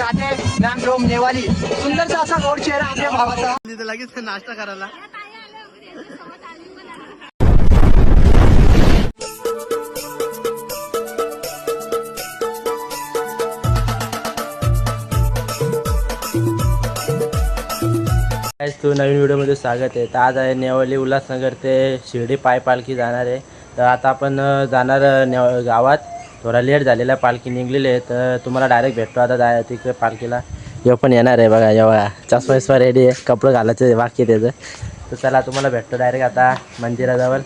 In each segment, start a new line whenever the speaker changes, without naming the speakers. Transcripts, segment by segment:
राहते. Ma'am Rome नेवाली. सुंदरसा असा गोड चेहरा आपल्या भावाचा.
तिथे लगेच नाश्ता करायला.
आज तू नवीन व्हिडिओमध्ये स्वागत आहे. तर आज आहे नेवली उल्हासनगर ते शिर्डी पाय पालखी जाणार आहे. तर आता आपण जाणार नेव गावात. थोडा लेट झालेला आहे पालखी निघलेली आहे तर तुम्हाला डायरेक्ट भेटतो आता जाय तिकडे पालखीला. येऊ पण येणार आहे बघा एवढा चष्मा विस्मा रेडी आहे कपडं घालायचं बाकी त्याचं. तर चला तुम्हाला भेटतो डायरेक्ट आता मंदिराजवळ.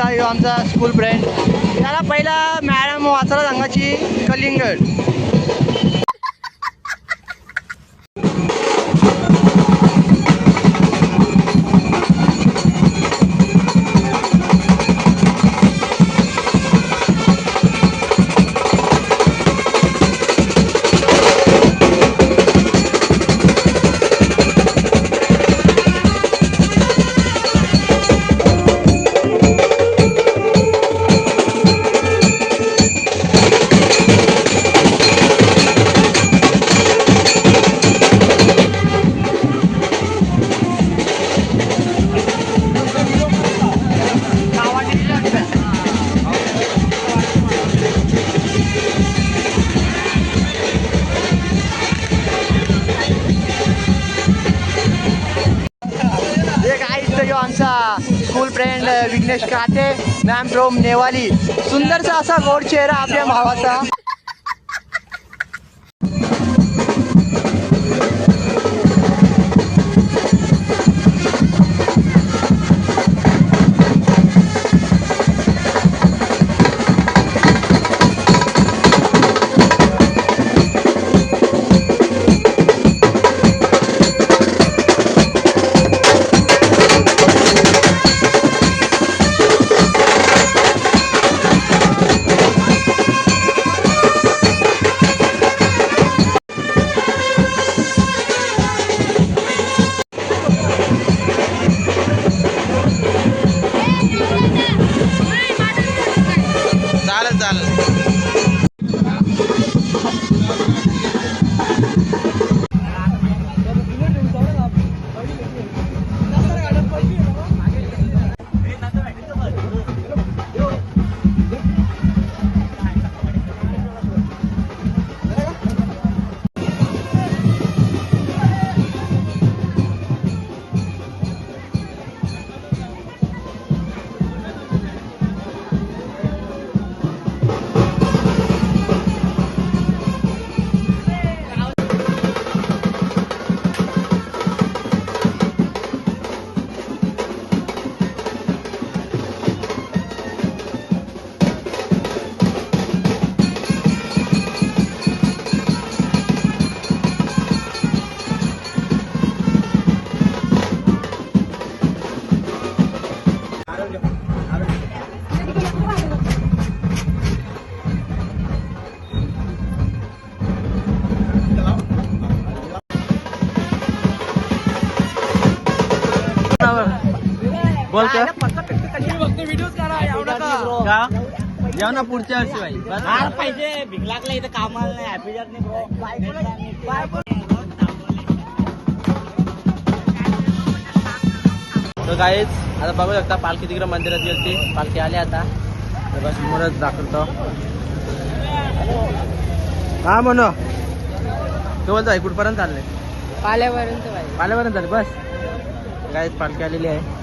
आमचा स्कूल फ्रेंड त्याला पहिला मॅडम वाचायला सांगायची कलिंगड. रोम नेवाली. सुंदरसा असा गोड चेहरा आपल्या भावाचा.
जाऊ ना पुढच्या वर्षी भाई बस.
पाहिजे भीक लागला इथं कामाला नाही हॅपी जात नाही
तर काहीच आता बघू शकता पालखी तिकडे मंदिरात गेलती. पालखी आली आता. तर बस समोरच दाखवतो. हा म्हणू तो बोलतो कुठपर्यंत चालले?
पाल्यापर्यंत
पाल्यापर्यंत चालले बस. काहीच पालखी आलेली आहे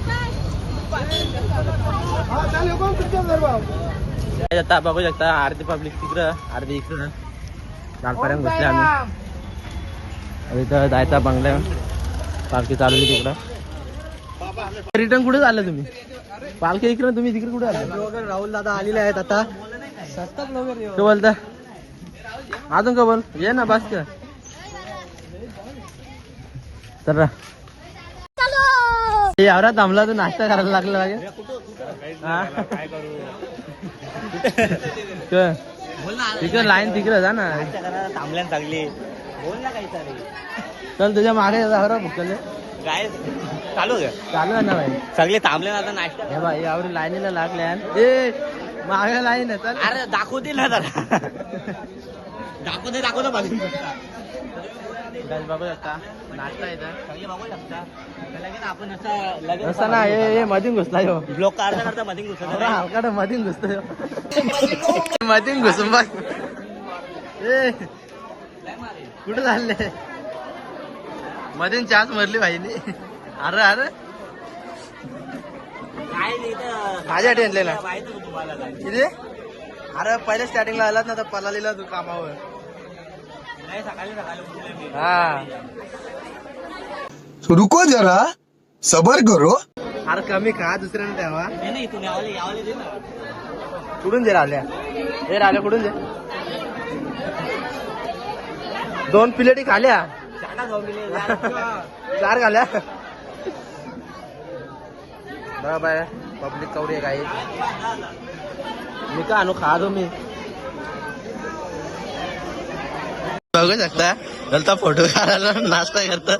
काय आता बघू शकता अर्धी पब्लिक तिकडं अर्धी इकडं लालपर्यंत घुसले आम्ही इथं जायचा बंगल्या पालखी चालवली तिकडं रिटर्न कुठे चाललं तुम्ही पालखी इकडं तुम्ही तिकडे कुठे आले
राहुल दादा आलेले आहेत आता
तो बोलता अजून का बोल ये ना बस का तर एवढा थांबला तर नाश्ता करायला लागला तिकडं लाईन तिकडं जा ना.
थांबल्या चांगली. बोल ना काही
चल तुझ्या मागे भुकले
काय? चालू
चालू आहे ना भाई.
सगळे थांबले ना आता नाश्ता
हे भाई एवढी लाईनीला लागल्या ए मागे लाईन आहे
अरे दाखवतील ना जरा दाखवते दाखवतो मला
गाइस बघू शकता नाश्ता येतं
सगळे बघू शकता. लगेच आपण असं लगेच
असं ना हे मधून घुसला यो.
ब्लॉक काढता घुसत.
एवढा हलकाट मधून घुसतो. मधून घुसून बघ. ए कुठं चालले मधून चान्स मरली भाईनी. अरे अरे.
तुम्हाला. काय
किती? अरे पहिले स्टार्टिंगला आलात ना तर पलालीला तू कामावर
नाही सकाळी सकाळी उठले मी
हा.
रुको जरा. सबर करो.
अरे कमी खा दुसऱ्याने ठेवा.
नाही नाही इथून यावले यावले दे ना.
कुठून जे राहिल्या? हे राहिल्या कुठून जे दोन प्लेटी खाल्या? चार खाल्या? बघा बाय. पब्लिक कवडी आहे काही मी का आणू? खा दो मी. बघू शकता. नंतर फोटो काढायला नाश्ता करतात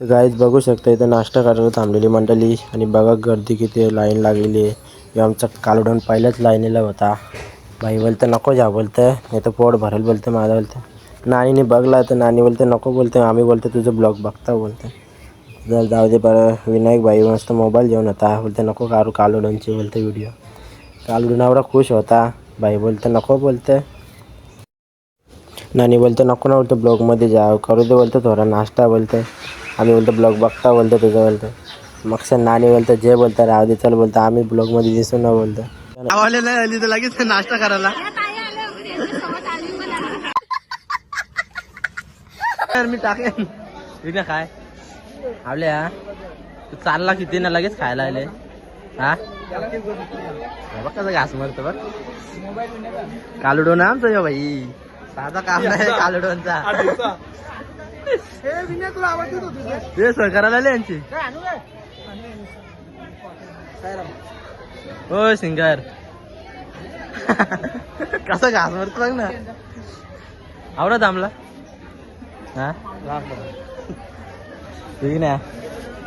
तर गाईज बघू शकता इथं नाश्ता करायला थांबलेली मंडळी. आणि बघा गर्दी किती लाईन लागलेली आहे. आमचा कालवडून पहिल्याच लाईनीला होता. भाई बोलतं नको जा बोलतं. नाही तर पोट भरेल बोलतं माझा बोलतं. नानीने बघला तर नानी बोलते नको बोलते. आम्ही बोलतो तुझं ब्लॉग बघता बोलतं. जर जाऊ दे बरं. विनायक भाई मस्त मोबाईल घेऊन होता. बोलते नको कारू कालवडूनची बोलते व्हिडिओ कालवडून एवढा खुश होता. भाई बोलतं नको बोलतं. नानी बोलतो नको ना बोलतो ब्लॉगमध्ये जा करू दे बोलतो थोडा नाश्ता बोलतो. आम्ही बोलतो ब्लॉग बघता बोलतो तुझं बोलतो. मग सर नानी बोलतो जे बोलतं राहू दे चल बोलतो. आम्ही ब्लॉगमध्ये दिसू ना बोलतो.
आवाले नाही आली तर लगेच नाश्ता करायला. मी टाकेन.
काय? आवल्या तू चालला किती ना लगेच खायला आले? हा? हे बघ कसं घास मरतो बघ.
कालुडो ना आमचा भाई साधा काम नाही कालुडोंचा हे सर करायला आले यांची.
हो सिंगर.
कसं घास मरतो बघ ना.
आवडा थांबला हा? विघण्या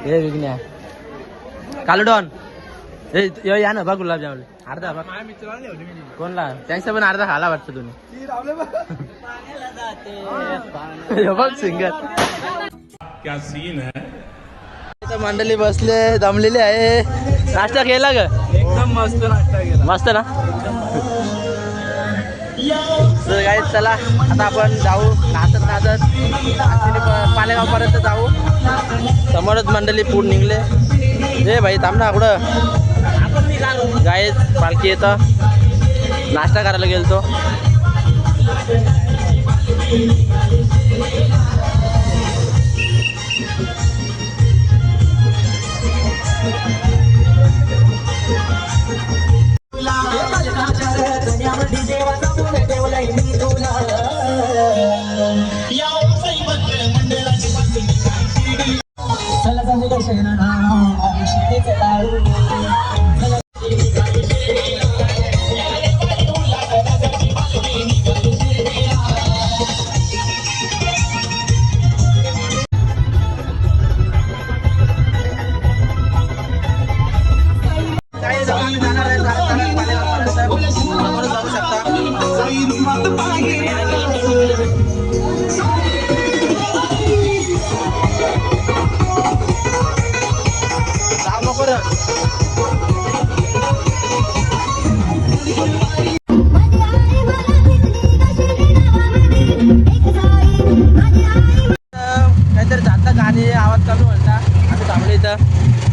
हे विघण्या कालडॉन ए यो या ना बघ गुलाबजामुन. अर्धा बघ. कोणला? त्यांचा पण अर्धा खाला वाटतं तुम्ही
हे बघ सिंगर.
क्या सीन है?
मंडळी बसले दमलेले आहे.
नाश्ता केला ग
एकदम मस्त नाश्ता केला.
मस्त ना? तर काय चला आता आपण जाऊ. नाचत नाचत. पालेगावपर्यंत जाऊ. समोरच मंडळी पूर निघले. ए भाई थांब ना कुठं? गाय पालखी येतं नाश्ता करायला गेलतो.
काही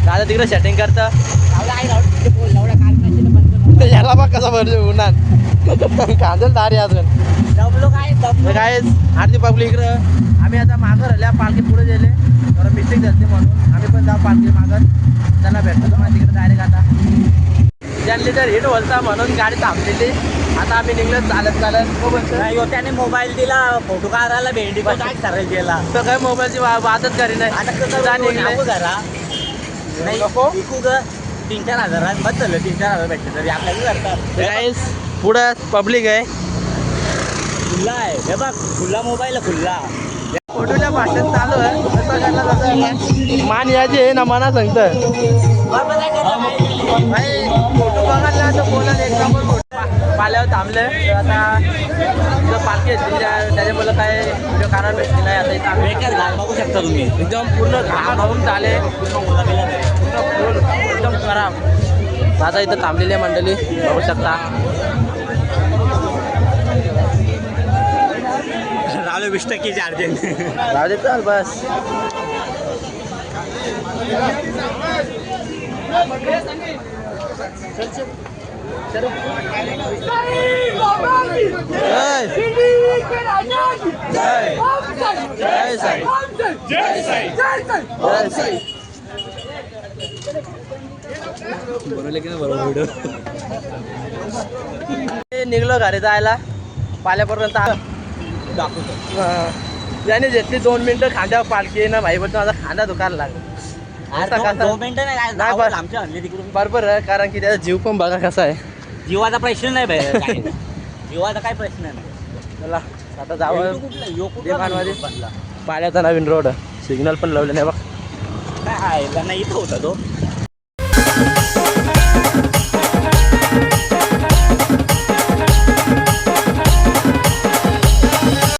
दादा तिकडे सेटिंग करतं. याला बघ कसा भरतो उन्हात. कांदल दारी अजून तर काय आरती पब्लिक इकडं. आम्ही आता मागं राहिल्या पालखी पुढे गेले. जरा मिस्टेक झाली म्हणून. आम्ही पण जाऊ पालखी मागत त्यांना भेटतो तुम्हाला तिकडे डायरेक्ट आता. त्यांनी तर हिट बोलता म्हणून गाडी थांबलेली. आता आम्ही निघलो चालत चालत. हो
नाही हो, त्याने मोबाईल दिला. फोटो काढायला भेंडी पण काय करायला गेला.
तर काय मोबाईलची वादच करी नाही.
आता कसं
निघले.
घरा नाही
नको?
विकू ग. तीन चार हजारात बस झालं तीन चार हजार भेटले तरी आपल्याला करतात.
पुढं पब्लिक आहे.
खुल्ला आहे. हे बघ खुल्ला मोबाईल आहे खुल्ला.
फोटोच्या भाषेत चालू आहे. कसं करणार तसं मान आहे ना मना सांगतं भाई फोटो बघायला तर बोलायला एक नंबर फोटो पा- पाल्यावर थांबले. आता इथं पालखी येतील त्याच्यामुळे काय व्हिडिओ काढायला भेटली नाही आता इथं आम्ही
घाल बघू शकता तुम्ही.
एकदम पूर्ण घाम होऊन झाले एकदम खराब. आता इथं थांबलेली आहे मंडळी. बघू शकता.
वीस टक्के
राहू दे चल बस. जय. जय. साई.
जय साई.
जय साई. ते निघलो घरी जायला. पाल्यापर्यंत हा. याने घेतली दोन मिनिटं खांद्यावर पालखी ना भाई माझा खांदा दुखायला लागला. असा कसा?
नाही
बस.
आमच्या आणले तिकडून.
बरोबर आहे कारण की त्याचा जीव पण बघा कसा आहे.
जीवाचा प्रश्न नाही नाही. जीवाचा काय प्रश्न नाही.
चला आता जावं? पाण्याचा नवीन रोड. सिग्नल पण लावले नाही बघ.
नाही इथं होता तो.